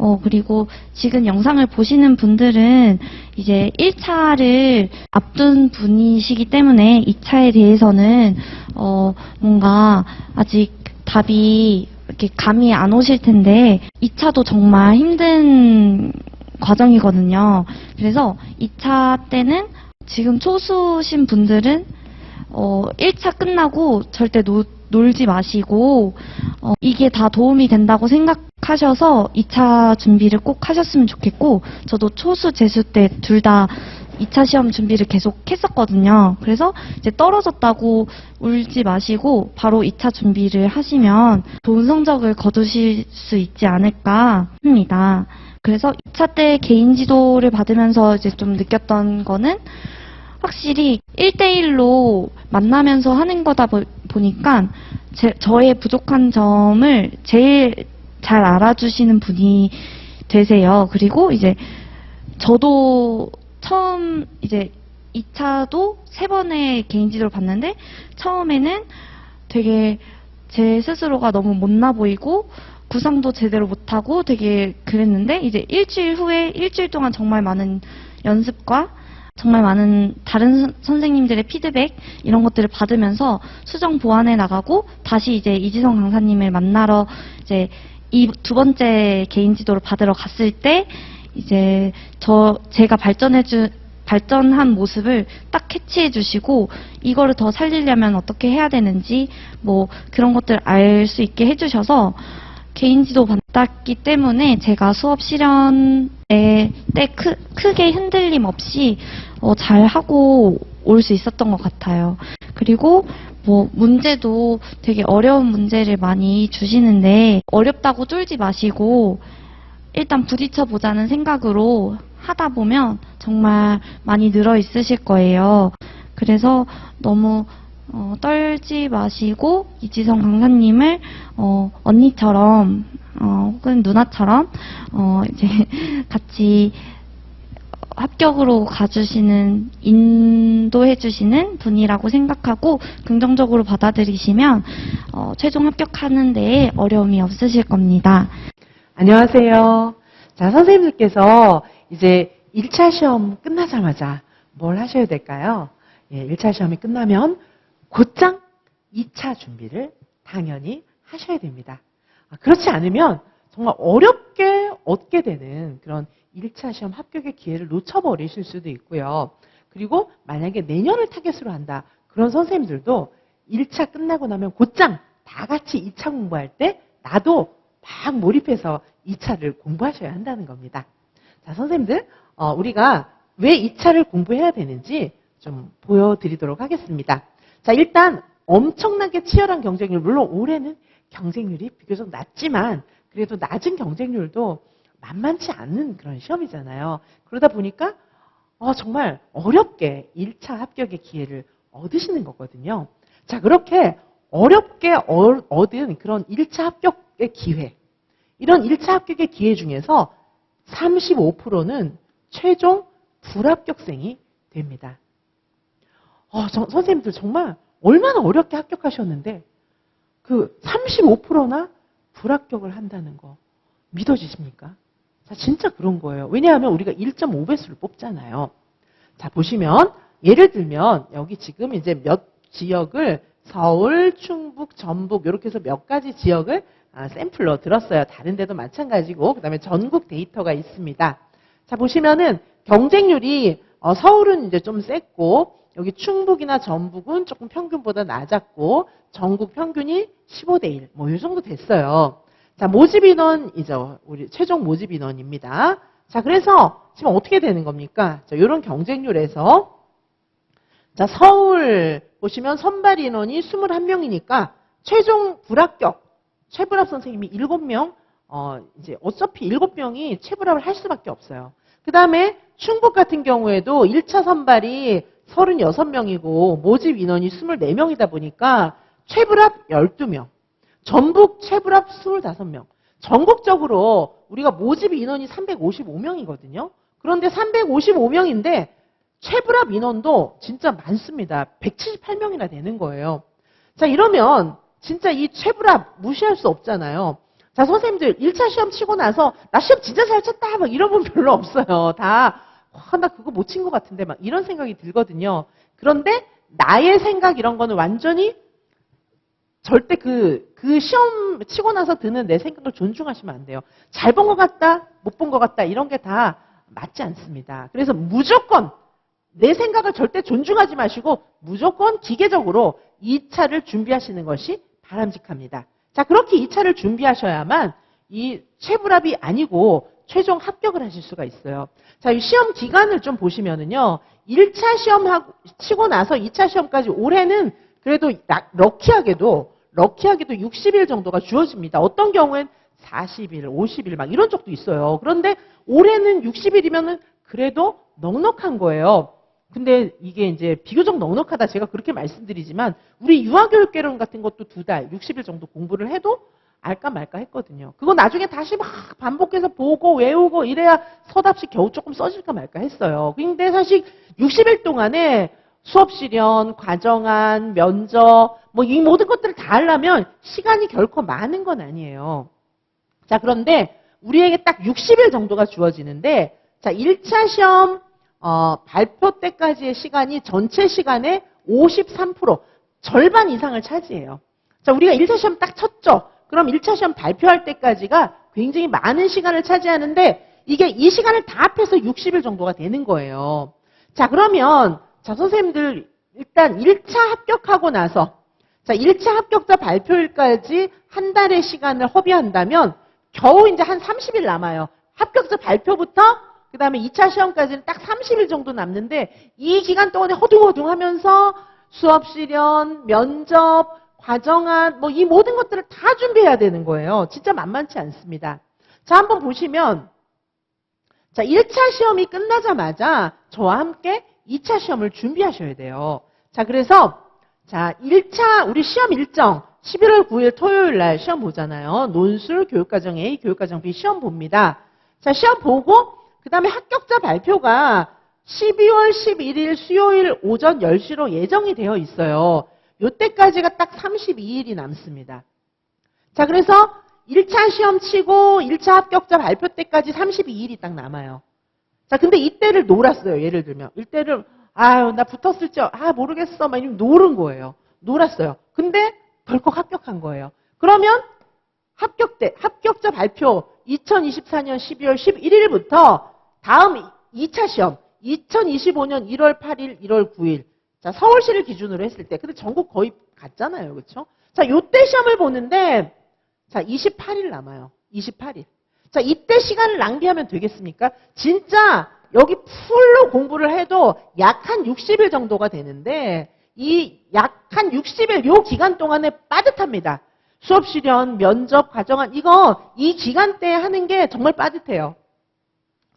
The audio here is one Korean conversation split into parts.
어, 그리고 지금 영상을 보시는 분들은 이제 1차를 앞둔 분이시기 때문에 2차에 대해서는, 어, 뭔가 아직 답이 이렇게 감이 안 오실 텐데, 2차도 정말 힘든 과정이거든요. 그래서 2차 때는 지금 초수신 분들은 어, 1차 끝나고 절대 노- 놀지 마시고, 어, 이게 다 도움이 된다고 생각 하셔서 2차 준비를 꼭 하셨으면 좋겠고, 저도 초수, 재수 때 둘 다 2차 시험 준비를 계속 했었거든요. 그래서 이제 떨어졌다고 울지 마시고, 바로 2차 준비를 하시면 좋은 성적을 거두실 수 있지 않을까 합니다. 그래서 2차 때 개인 지도를 받으면서 이제 좀 느꼈던 거는 확실히 1대1로 만나면서 하는 거다 보, 니까 저의 부족한 점을 제일 잘 알아주시는 분이 되세요. 그리고 이제 저도 처음 이제 2차도 세 번의 개인 지도를 봤는데 처음에는 되게 제 스스로가 너무 못나 보이고 구상도 제대로 못하고 되게 그랬는데 이제 일주일 후에 일주일 동안 정말 많은 연습과 정말 많은 다른 선- 선생님들의 피드백 이런 것들을 받으면서 수정 보완해 나가고 다시 이제 이지성 강사님을 만나러 이제 이 두 번째 개인 지도를 받으러 갔을 때 이제 저 제가 발전해 주 발전한 모습을 딱 캐치해 주시고 이거를 더 살리려면 어떻게 해야 되는지 뭐 그런 것들 알 수 있게 해 주셔서 개인 지도 받았기 때문에 제가 수업 실현에 때 크, 크게 흔들림 없이 어, 잘 하고 올 수 있었던 것 같아요. 그리고 뭐 문제도 되게 어려운 문제를 많이 주시는데 어렵다고 쫄지 마시고 일단 부딪혀 보자는 생각으로 하다 보면 정말 많이 늘어 있으실 거예요. 그래서 너무 어, 떨지 마시고 이지성 강사님을 어, 언니처럼 어, 혹은 누나처럼 어, 이제 같이 합격으로 가주시는 인도해주시는 분이라고 생각하고 긍정적으로 받아들이시면 어, 최종 합격하는 데에 어려움이 없으실 겁니다. 안녕하세요. 자, 선생님들께서 이제 1차 시험 끝나자마자 뭘 하셔야 될까요? 예, 1차 시험이 끝나면 곧장 2차 준비를 당연히 하셔야 됩니다. 아, 그렇지 않으면 정말 어렵게 얻게 되는 그런 1차 시험 합격의 기회를 놓쳐버리실 수도 있고요. 그리고 만약에 내년을 타겟으로 한다. 그런 선생님들도 1차 끝나고 나면 곧장 다 같이 2차 공부할 때 나도 막 몰입해서 2차를 공부하셔야 한다는 겁니다. 자, 선생님들, 어, 우리가 왜 2차를 공부해야 되는지 좀 보여드리도록 하겠습니다. 자, 일단 엄청나게 치열한 경쟁률, 물론 올해는 경쟁률이 비교적 낮지만 그래도 낮은 경쟁률도 만만치 않은 그런 시험이잖아요. 그러다 보니까 어, 정말 어렵게 1차 합격의 기회를 얻으시는 거거든요. 자, 그렇게 어렵게 어- 얻은 그런 1차 합격의 기회, 이런 1차 합격의 기회 중에서 35%는 최종 불합격생이 됩니다. 어, 저- 선생님들 정말 얼마나 어렵게 합격하셨는데 그 35%나 불합격을 한다는 거 믿어지십니까? 자, 진짜 그런 거예요. 왜냐하면 우리가 1.5배수를 뽑잖아요. 자, 보시면 예를 들면 여기 지금 이제 몇 지역을 서울, 충북, 전북 이렇게 해서 몇 가지 지역을 아, 샘플로 들었어요. 다른 데도 마찬가지고 그다음에 전국 데이터가 있습니다. 자, 보시면은 경쟁률이 어, 서울은 이제 좀 셌고 여기 충북이나 전북은 조금 평균보다 낮았고 전국 평균이 15대 1. 뭐 이 정도 됐어요. 자, 모집 인원이죠. 우리 최종 모집 인원입니다. 자, 그래서 지금 어떻게 되는 겁니까? 자, 이런 경쟁률에서 자, 서울 보시면 선발 인원이 21명이니까 최종 불합격 최불합 선생님이 7명 어, 이제 어차피 7명이 최불합을 할 수밖에 없어요. 그다음에 충북 같은 경우에도 1차 선발이 36명이고 모집 인원이 24명이다 보니까 최불합 12명. 전북 최불합 25명. 전국적으로 우리가 모집 인원이 355명이거든요. 그런데 355명인데 최불합 인원도 진짜 많습니다. 178명이나 되는 거예요. 자, 이러면 진짜 이 최불합 무시할 수 없잖아요. 자, 자, 선생님들 1차 시험 치고 나서 나 시험 진짜 잘 쳤다 막 이런 분 별로 없어요. 다 와, 나 그거 못 친 것 같은데 막 이런 생각이 들거든요. 그런데 나의 생각 이런 거는 완전히 절대 그, 그 시험 치고 나서 드는 내 생각을 존중하시면 안 돼요. 잘 본 것 같다, 못 본 것 같다, 이런 게 다 맞지 않습니다. 그래서 무조건 내 생각을 절대 존중하지 마시고 무조건 기계적으로 2차를 준비하시는 것이 바람직합니다. 자, 그렇게 2차를 준비하셔야만 이 최불합이 아니고 최종 합격을 하실 수가 있어요. 자, 이 시험 기간을 좀 보시면은요. 1차 시험 하고 치고 나서 2차 시험까지 올해는 그래도 락- 럭키하게도 럭키하게도 60일 정도가 주어집니다. 어떤 경우엔 40일, 50일 막 이런 적도 있어요. 그런데 올해는 60일이면은 그래도 넉넉한 거예요. 근데 이게 이제 비교적 넉넉하다 제가 그렇게 말씀드리지만 우리 유아교육개론 같은 것도 두 달, 60일 정도 공부를 해도 알까 말까 했거든요. 그거 나중에 다시 막 반복해서 보고 외우고 이래야 서답시 겨우 조금 써질까 말까 했어요. 근데 사실 60일 동안에 수업 실현, 과정안, 면접, 뭐 이 모든 것들을 다 하려면 시간이 결코 많은 건 아니에요. 자, 그런데 우리에게 딱 60일 정도가 주어지는데, 자, 1차 시험, 어, 발표 때까지의 시간이 전체 시간의 53%, 절반 이상을 차지해요. 자, 우리가 1차 시험 딱 쳤죠? 그럼 1차 시험 발표할 때까지가 굉장히 많은 시간을 차지하는데, 이게 이 시간을 다 합해서 60일 정도가 되는 거예요. 자, 그러면, 자, 선생님들, 일단 1차 합격하고 나서, 자, 1차 합격자 발표일까지 한 달의 시간을 허비한다면 겨우 이제 한 30일 남아요. 합격자 발표부터 그 다음에 2차 시험까지는 딱 30일 정도 남는데 이 기간 동안에 허둥허둥 하면서 수업 실현, 면접, 과정안, 뭐 이 모든 것들을 다 준비해야 되는 거예요. 진짜 만만치 않습니다. 자, 한번 보시면 자, 1차 시험이 끝나자마자 저와 함께 2차 시험을 준비하셔야 돼요. 자, 그래서 자, 1차 우리 시험 일정 11월 9일 토요일 날 시험 보잖아요. 논술 교육과정 A, 교육과정 B 시험 봅니다. 자, 시험 보고 그다음에 합격자 발표가 12월 11일 수요일 오전 10시로 예정이 되어 있어요. 요때까지가 딱 32일이 남습니다. 자, 그래서 1차 시험 치고 1차 합격자 발표 때까지 32일이 딱 남아요. 자, 근데 이때를 놀았어요. 예를 들면. 이때를, 아유, 나 붙었을 줄, 아, 모르겠어. 막 이러면 노른 거예요. 놀았어요. 근데 덜컥 합격한 거예요. 그러면 합격 때, 합격자 발표 2024년 12월 11일부터 다음 2차 시험 2025년 1월 8일, 1월 9일. 자, 서울시를 기준으로 했을 때. 근데 전국 거의 같잖아요. 그렇죠? 자, 요때 시험을 보는데 자, 28일 남아요. 28일. 자, 이때 시간을 낭비하면 되겠습니까? 진짜 여기 풀로 공부를 해도 약 한 60일 정도가 되는데 이 약 한 60일 요 기간 동안에 빠듯합니다. 수업 실현, 면접, 과정안 이거 이 기간 때 하는 게 정말 빠듯해요.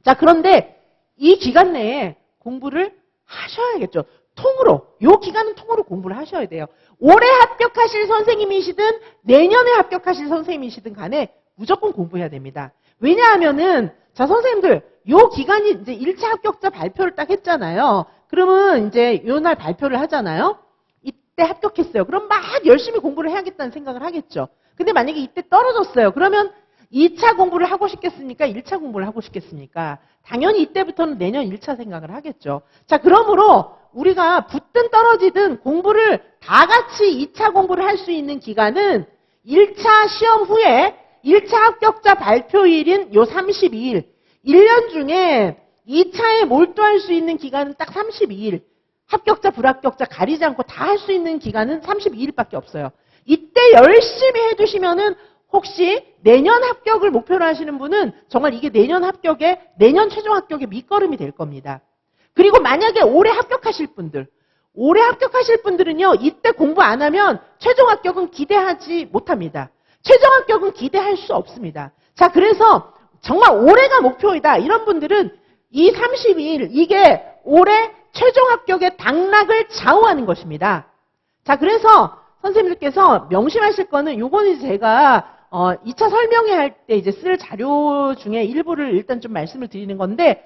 자, 그런데 이 기간 내에 공부를 하셔야겠죠. 통으로. 요 기간은 통으로 공부를 하셔야 돼요. 올해 합격하실 선생님이시든 내년에 합격하실 선생님이시든 간에 무조건 공부해야 됩니다. 왜냐하면은 자, 선생님들 요 기간이 이제 1차 합격자 발표를 딱 했잖아요. 그러면 이제 요 날 발표를 하잖아요. 이때 합격했어요. 그럼 막 열심히 공부를 해야겠다는 생각을 하겠죠. 근데 만약에 이때 떨어졌어요. 그러면 2차 공부를 하고 싶겠습니까? 1차 공부를 하고 싶겠습니까? 당연히 이때부터는 내년 1차 생각을 하겠죠. 자, 그러므로 우리가 붙든 떨어지든 공부를 다 같이 2차 공부를 할 수 있는 기간은 1차 시험 후에 1차 합격자 발표일인 요 32일. 1년 중에 2차에 몰두할 수 있는 기간은 딱 32일. 합격자, 불합격자 가리지 않고 다 할 수 있는 기간은 32일밖에 없어요. 이때 열심히 해두시면은 혹시 내년 합격을 목표로 하시는 분은 정말 이게 내년 합격에, 내년 최종 합격의 밑거름이 될 겁니다. 그리고 만약에 올해 합격하실 분들, 올해 합격하실 분들은요, 이때 공부 안 하면 최종 합격은 기대하지 못합니다. 최종 합격은 기대할 수 없습니다. 자, 그래서 정말 올해가 목표이다. 이런 분들은 이 32일, 이게 올해 최종 합격의 당락을 좌우하는 것입니다. 자, 그래서 선생님들께서 명심하실 거는 요거는 제가 어, 2차 설명회 할 때 이제 쓸 자료 중에 일부를 일단 좀 말씀을 드리는 건데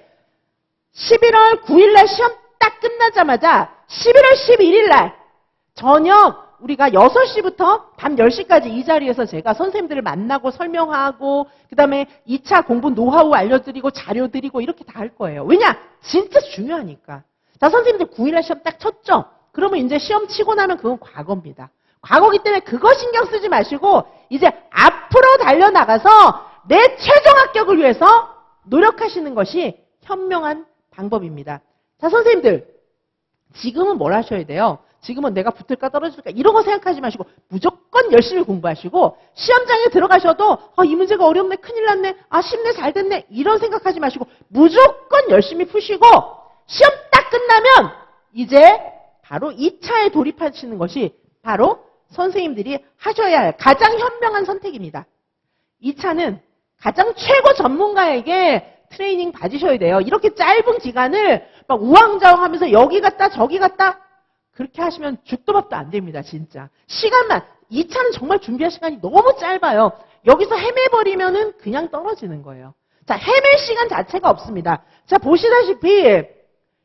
11월 9일 날 시험 딱 끝나자마자 11월 11일 날 저녁 우리가 6시부터 밤 10시까지 이 자리에서 제가 선생님들을 만나고 설명하고 그다음에 2차 공부 노하우 알려드리고 자료 드리고 이렇게 다 할 거예요. 왜냐? 진짜 중요하니까. 자, 선생님들 9일날 시험 딱 쳤죠? 그러면 이제 시험 치고 나면 그건 과거입니다. 과거기 때문에 그거 신경 쓰지 마시고 이제 앞으로 달려나가서 내 최종 합격을 위해서 노력하시는 것이 현명한 방법입니다. 자, 선생님들. 지금은 뭘 하셔야 돼요? 지금은 내가 붙을까 떨어질까 이런 거 생각하지 마시고 무조건 열심히 공부하시고 시험장에 들어가셔도 어, 이 문제가 어렵네 큰일 났네 아 쉽네 잘 됐네 이런 생각하지 마시고 무조건 열심히 푸시고 시험 딱 끝나면 이제 바로 2차에 돌입하시는 것이 바로 선생님들이 하셔야 할 가장 현명한 선택입니다. 2차는 가장 최고 전문가에게 트레이닝 받으셔야 돼요. 이렇게 짧은 기간을 막 우왕좌왕하면서 여기 갔다 저기 갔다 그렇게 하시면 죽도 밥도 안 됩니다. 진짜. 시간만 2차는 정말 준비할 시간이 너무 짧아요. 여기서 헤매버리면은 그냥 떨어지는 거예요. 자, 헤맬 시간 자체가 없습니다. 자, 보시다시피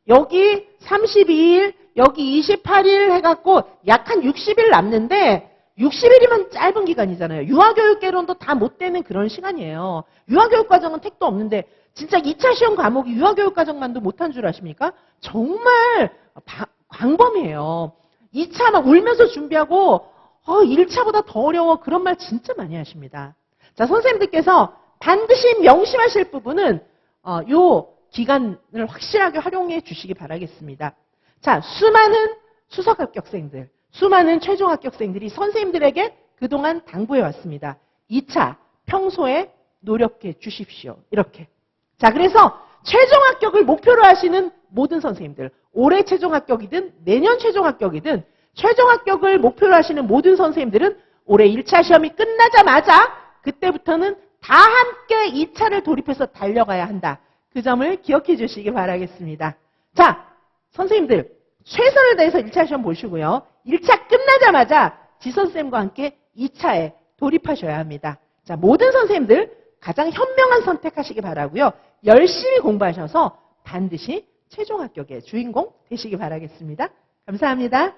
여기 32일, 여기 28일 해갖고 약 한 60일 남는데 60일이면 짧은 기간이잖아요. 유아교육개론도 다 못 되는 그런 시간이에요. 유아교육 과정은 택도 없는데 진짜 2차 시험 과목이 유아교육 과정만도 못한 줄 아십니까? 정말 바- 광범위해요. 2차 막 울면서 준비하고 어, 1차보다 더 어려워 그런 말 진짜 많이 하십니다. 자, 선생님들께서 반드시 명심하실 부분은 어, 요 기간을 확실하게 활용해 주시기 바라겠습니다. 자, 수많은 수석 합격생들, 수많은 최종 합격생들이 선생님들에게 그동안 당부해 왔습니다. 2차 평소에 노력해 주십시오. 이렇게. 자, 그래서 최종 합격을 목표로 하시는 모든 선생님들, 올해 최종 합격이든 내년 최종 합격이든 최종 합격을 목표로 하시는 모든 선생님들은 올해 1차 시험이 끝나자마자 그때부터는 다 함께 2차를 돌입해서 달려가야 한다. 그 점을 기억해 주시기 바라겠습니다. 자, 선생님들, 최선을 다해서 1차 시험 보시고요. 1차 끝나자마자 지선쌤과 함께 2차에 돌입하셔야 합니다. 자, 모든 선생님들 가장 현명한 선택하시기 바라고요. 열심히 공부하셔서 반드시 최종 합격의 주인공 되시기 바라겠습니다. 감사합니다.